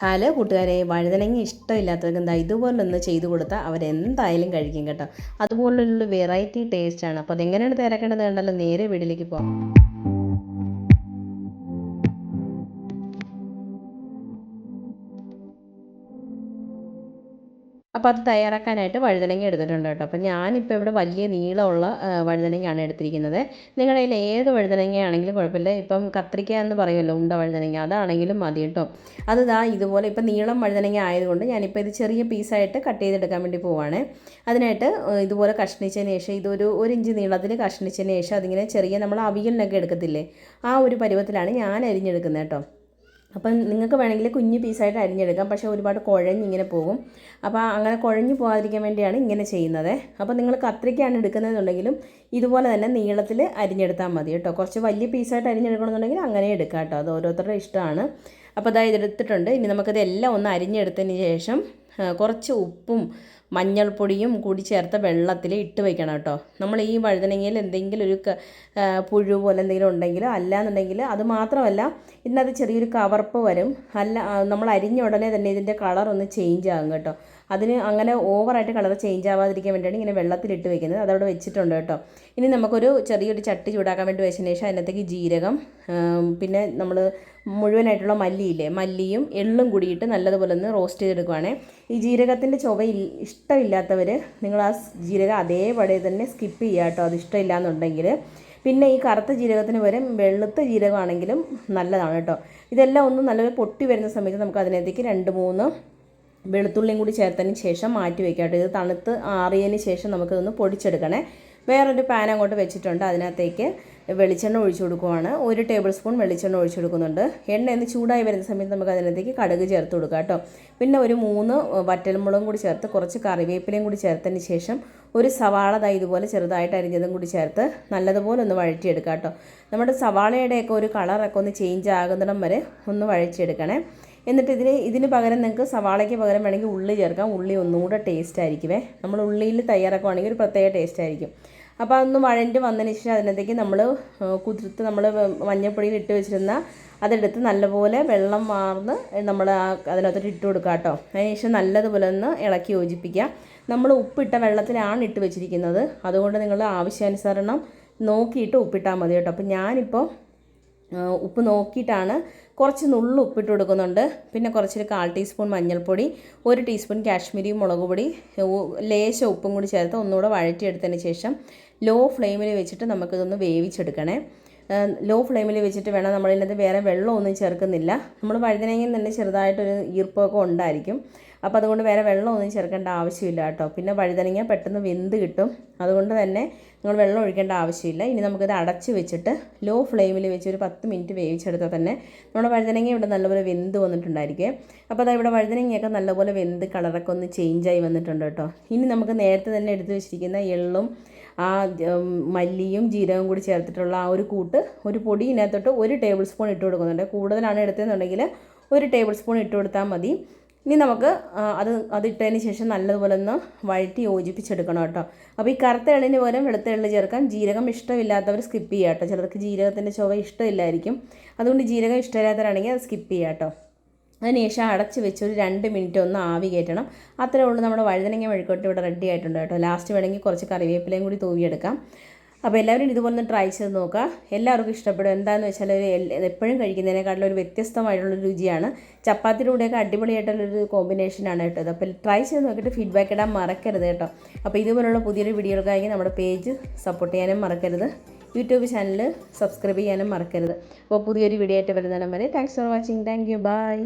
Hello കൂട്ടുകാരെ വഴുതനങ്ങ ഇഷ്ടമില്ലാത്തവർക്ക് എന്താ ഇതുപോലൊന്ന് ചെയ്തു കൊടുത്താൽ അവരെന്തായാലും കഴിക്കും കേട്ടോ. അതുപോലുള്ള വെറൈറ്റി ടേസ്റ്റാണ് അപ്പോൾ അതെങ്ങനെയാണ് തിരക്കേണ്ടത് കണ്ടല്ലോ നേരെ വീട്ടിലേക്ക് പോകാം അപ്പോൾ അത് തയ്യാറാക്കാനായിട്ട് വഴുതനങ്ങ എടുത്തിട്ടുണ്ട് കേട്ടോ. അപ്പോൾ ഞാനിപ്പോൾ ഇവിടെ വലിയ നീളമുള്ള വഴുതനങ്ങയാണ് എടുത്തിരിക്കുന്നത്. നിങ്ങളുടെ കയ്യിൽ ഏത് വഴുതനങ്ങയാണെങ്കിലും കുഴപ്പമില്ല. ഇപ്പം കത്രിക്ക എന്ന് പറയുമല്ലോ ഉണ്ട വഴുതനങ്ങ അതാണെങ്കിലും മതി കേട്ടോ. അത് ദാ ഇതുപോലെ ഇപ്പം നീളം വഴുതനങ്ങ ആയതുകൊണ്ട് ഞാനിപ്പോൾ ഇത് ചെറിയ പീസായിട്ട് കട്ട് ചെയ്തെടുക്കാൻ വേണ്ടി പോവാണ്. അതിനായിട്ട് ഇതുപോലെ കഷ്ണിച്ചതിന് ശേഷം ഇതൊരു ഒരു ഇഞ്ച് നീളത്തിൽ കഷ്ണിച്ചതിന് ശേഷം അതിങ്ങനെ ചെറിയ നമ്മൾ അവിയലിനൊക്കെ എടുക്കത്തില്ലേ ആ ഒരു പരുവത്തിലാണ് ഞാൻ അരിഞ്ഞെടുക്കുന്നത് കേട്ടോ. അപ്പം നിങ്ങൾക്ക് വേണമെങ്കിൽ കുഞ്ഞു പീസായിട്ട് അരിഞ്ഞെടുക്കാം. പക്ഷേ ഒരുപാട് കുഴഞ്ഞിങ്ങനെ പോകും. അപ്പോൾ അങ്ങനെ കുഴഞ്ഞു പോകാതിരിക്കാൻ വേണ്ടിയാണ് ഇങ്ങനെ ചെയ്യുന്നത്. അപ്പോൾ നിങ്ങൾ കത്രിക്കാണ് എടുക്കുന്നതെന്നുണ്ടെങ്കിലും ഇതുപോലെ തന്നെ നീളത്തിൽ അരിഞ്ഞെടുത്താൽ മതി കേട്ടോ. കുറച്ച് വലിയ പീസായിട്ട് അരിഞ്ഞെടുക്കണമെന്നുണ്ടെങ്കിൽ അങ്ങനെ എടുക്കാം കേട്ടോ. അത് ഓരോരുത്തരുടെ ഇഷ്ടമാണ്. അപ്പോൾ അതായത് എടുത്തിട്ടുണ്ട് ഇനി നമുക്കത് എല്ലാം ഒന്ന് അരിഞ്ഞെടുത്തതിന് ശേഷം കുറച്ച് ഉപ്പും മഞ്ഞൾപ്പൊടിയും കൂടി ചേർത്ത വെള്ളത്തിൽ ഇട്ട് വെക്കണം കേട്ടോ. നമ്മൾ ഈ വഴുതനങ്ങയിൽ എന്തെങ്കിലും ഒരു പുഴു പോലെ എന്തെങ്കിലും ഉണ്ടെങ്കിൽ അല്ലാന്നുണ്ടെങ്കിൽ അത് മാത്രമല്ല ഇതിനകത്ത് ചെറിയൊരു കവർപ്പ് വരും. അല്ല നമ്മൾ അരിഞ്ഞ ഉടനെ തന്നെ ഇതിന്റെ കളർ ഒന്ന് ചേഞ്ച് ആകും കേട്ടോ. അതിന് അങ്ങനെ ഓവറായിട്ട് കളർ ചേഞ്ച് ആവാതിരിക്കാൻ വേണ്ടിയാണ് ഇങ്ങനെ വെള്ളത്തിലിട്ട് വെക്കുന്നത്. അതവിടെ വെച്ചിട്ടുണ്ട് കേട്ടോ. ഇനി നമുക്കൊരു ചെറിയൊരു ചട്ടി ചൂടാക്കാൻ വേണ്ടി വെച്ചതിന് ശേഷം അതിനകത്തേക്ക് ജീരകം പിന്നെ നമ്മൾ മുഴുവനായിട്ടുള്ള മല്ലിയില്ലേ? മല്ലിയും എള്ളും കൂടിയിട്ട് നല്ലതുപോലെ ഒന്ന് റോസ്റ്റ് ചെയ്തെടുക്കുവാണേ. ഈ ജീരകത്തിന്റെ ചുവ ഇഷ്ടമില്ലാത്തവർ നിങ്ങൾ ആ ജീരകം അതേപടി തന്നെ സ്കിപ്പ് ചെയ്യുക കേട്ടോ. അത് ഇഷ്ടമില്ല പിന്നെ ഈ കറുത്ത ജീരകത്തിന് പകരം വെളുത്ത ജീരകമാണെങ്കിലും നല്ലതാണ് കേട്ടോ. ഇതെല്ലാം ഒന്ന് നല്ലൊരു പൊട്ടി വരുന്ന സമയത്ത് നമുക്ക് അതിനകത്തേക്ക് രണ്ട് മൂന്ന് വെളുത്തുള്ളിയും കൂടി ചേർത്തതിന് ശേഷം മാറ്റി വെക്കാട്ടോ ഇത് തണുത്ത് ആറിയതിന് ശേഷം നമുക്കിതൊന്ന് പൊടിച്ചെടുക്കണേ. വേറൊരു പാൻ അങ്ങോട്ട് വെച്ചിട്ടുണ്ട് അതിനകത്തേക്ക്. വെളിച്ചെണ്ണ ഒഴിച്ചു കൊടുക്കുവാണ്. ഒരു ടേബിൾ സ്പൂൺ വെളിച്ചെണ്ണ ഒഴിച്ചു കൊടുക്കുന്നുണ്ട്. എണ്ണ ഒന്ന് ചൂടായി വരുന്ന സമയത്ത് നമുക്ക് അതിനകത്തേക്ക് കടുക് ചേർത്ത് കൊടുക്കാം കേട്ടോ. പിന്നെ ഒരു മൂന്ന് വറ്റൽമുളകും കൂടി ചേർത്ത് കുറച്ച് കറിവേപ്പിലയും കൂടി ചേർത്തതിന് ശേഷം ഒരു സവാള ദാ ഇതുപോലെ ചെറുതായിട്ട് അരിഞ്ഞതും കൂടി ചേർത്ത് നല്ലതുപോലെ ഒന്ന് വഴറ്റിയെടുക്കാം കേട്ടോ. നമ്മുടെ സവാളയുടെയൊക്കെ ഒരു കളറൊക്കെ ഒന്ന് ചേഞ്ച് ആകുന്നിടം വരെ ഒന്ന് വഴറ്റിയെടുക്കണേ. എന്നിട്ട് ഇതിന് ഇതിന് പകരം നിങ്ങൾക്ക് സവാളയ്ക്ക് പകരം വേണമെങ്കിൽ ഉള്ളി ചേർക്കാം. ഉള്ളി ഒന്നുകൂടെ ടേസ്റ്റ് ആയിരിക്കുമേ നമ്മൾ ഉള്ളിയിൽ തയ്യാറാക്കുവാണെങ്കിൽ ഒരു പ്രത്യേക ടേസ്റ്റ് ആയിരിക്കും. അപ്പോൾ അതൊന്ന് വഴണ്ടി വന്നതിന് ശേഷം അതിനകത്തേക്ക് നമ്മൾ കുതിർത്ത് നമ്മൾ മഞ്ഞപ്പൊടിയിൽ ഇട്ട് വെച്ചിരുന്ന അതെടുത്ത് നല്ലപോലെ വെള്ളം മാർന്ന് നമ്മൾ അതിനകത്തോട്ട് ഇട്ട് കൊടുക്കുക കേട്ടോ അതിനുശേഷം നല്ലതുപോലെ ഒന്ന് ഇളക്കി യോജിപ്പിക്കുക. നമ്മൾ ഉപ്പിട്ട വെള്ളത്തിലാണ് ഇട്ട് വെച്ചിരിക്കുന്നത്. അതുകൊണ്ട് നിങ്ങൾ ആവശ്യാനുസരണം നോക്കിയിട്ട് ഉപ്പിട്ടാൽ മതി കേട്ടോ. അപ്പോൾ ഞാനിപ്പോൾ ഉപ്പ് നോക്കിയിട്ടാണ് കുറച്ച് നുള്ളു ഉപ്പിട്ട് കൊടുക്കുന്നുണ്ട്. പിന്നെ കുറച്ചൊരു കാൽ ടീസ്പൂൺ മഞ്ഞൾപ്പൊടി ഒരു ടീസ്പൂൺ കാശ്മീരി മുളക് പൊടി ലേശ ഉപ്പും കൂടി ചേർത്ത് ഒന്നുകൂടെ വഴറ്റിയെടുത്തതിന് ശേഷം ലോ ഫ്ലെയിമിൽ വെച്ചിട്ട് നമുക്കിതൊന്ന് വേവിച്ചെടുക്കണേ. ലോ ഫ്ലെയിമിൽ വെച്ചിട്ട് വേണം നമ്മളിതിനകത്ത് വേറെ വെള്ളമൊന്നും ചേർക്കുന്നില്ല. നമ്മൾ വഴുതനങ്ങയിൽ തന്നെ ചെറുതായിട്ടൊരു ഈർപ്പമൊക്കെ ഉണ്ടായിരിക്കും. അപ്പോൾ അതുകൊണ്ട് വേറെ വെള്ളമൊന്നും ചേർക്കേണ്ട ആവശ്യമില്ല കേട്ടോ. പിന്നെ വഴുതനങ്ങ പെട്ടെന്ന് വെന്ത് കിട്ടും. അതുകൊണ്ട് തന്നെ നിങ്ങൾ വെള്ളം ഒഴിക്കേണ്ട ആവശ്യമില്ല. ഇനി നമുക്കിത് അടച്ച് വെച്ചിട്ട് ലോ ഫ്ലെയിമിൽ വെച്ച് ഒരു പത്ത് മിനിറ്റ് വേവിച്ചെടുത്താൽ തന്നെ നമ്മുടെ വഴുതനങ്ങ ഇവിടെ നല്ലപോലെ വെന്ത് വന്നിട്ടുണ്ടായിരിക്കും. അപ്പോൾ അതാ ഇവിടെ വഴുതനങ്ങയൊക്കെ നല്ലപോലെ വെന്ത് കളറൊക്കെ ഒന്ന് ചേഞ്ചായി വന്നിട്ടുണ്ട് കേട്ടോ. ഇനി നമുക്ക് നേരത്തെ തന്നെ എടുത്ത് വെച്ചിരിക്കുന്ന എള്ളും ആ മല്ലിയും ജീരകവും കൂടി ചേർത്തിട്ടുള്ള ആ ഒരു കൂട്ട് ഒരു പൊടി ഇതിനകത്തോട്ട് ഒരു ടേബിൾ സ്പൂൺ ഇട്ട് കൊടുക്കുന്നുണ്ട്. കൂടുതലാണ് എടുത്തതെന്നുണ്ടെങ്കിൽ ഒരു ടേബിൾ സ്പൂൺ ഇട്ട് കൊടുത്താൽ മതി. ഇനി നമുക്ക് അത് അത് ഇട്ടതിന് ശേഷം നല്ലതുപോലെ ഒന്ന് വഴറ്റി യോജിപ്പിച്ചെടുക്കണം കേട്ടോ. അപ്പോൾ ഈ കറുത്ത എള്ളിന് പകരം വെളുത്ത എള്ളി ചേർക്കാം ജീരകം ഇഷ്ടമില്ലാത്തവർ സ്കിപ്പ് ചെയ്യാം കേട്ടോ. ചിലർക്ക് ജീരകത്തിന്റെ ചുവ ഇഷ്ടമില്ലായിരിക്കും. അതുകൊണ്ട് ജീരകം ഇഷ്ടമില്ലാത്തവരാണെങ്കിൽ അത് സ്കിപ്പ് ചെയ്യാം കേട്ടോ. അതിനുശേഷം അടച്ച് വെച്ച് ഒരു രണ്ട് മിനിറ്റ് ഒന്ന് ആവി കയറ്റണം. അത്രേ ഉള്ളൂ നമ്മുടെ വഴുതനങ്ങ മെഴുക്കോട്ട് ഇവിടെ റെഡി ആയിട്ടുണ്ട് കേട്ടോ. ലാസ്റ്റ് വേണമെങ്കിൽ കുറച്ച് കറിവേപ്പിലയും കൂടി തൂവിയെടുക്കാം. അപ്പോൾ എല്ലാവരും ഇതുപോലെ ഒന്ന് ട്രൈ ചെയ്ത് നോക്കുക. എല്ലാവർക്കും ഇഷ്ടപ്പെടും. എന്താണെന്ന് വെച്ചാൽ ഒരു എപ്പോഴും കഴിക്കുന്നതിനേക്കാളും ഒരു വ്യത്യസ്തമായിട്ടുള്ള രുചിയാണ്. ചപ്പാത്തിയുടെ കൂടെയൊക്കെ അടിപൊളിയായിട്ടുള്ളൊരു കോമ്പിനേഷനാണ് കേട്ടോ അപ്പോൾ ട്രൈ ചെയ്ത് നോക്കിയിട്ട് ഫീഡ്ബാക്ക് ഇടാൻ മറക്കരുത് കേട്ടോ. അപ്പോൾ ഇതുപോലുള്ള പുതിയൊരു വീഡിയോകൾക്കായി നമ്മുടെ പേജ് സപ്പോർട്ട് ചെയ്യാനും മറക്കരുത്. യൂട്യൂബ് ചാനൽ സബ്സ്ക്രൈബ് ചെയ്യാനും മറക്കരുത്. അപ്പോൾ പുതിയൊരു വീഡിയോ ആയിട്ട് വരുന്നിടം വരെ thanks for watching thank you bye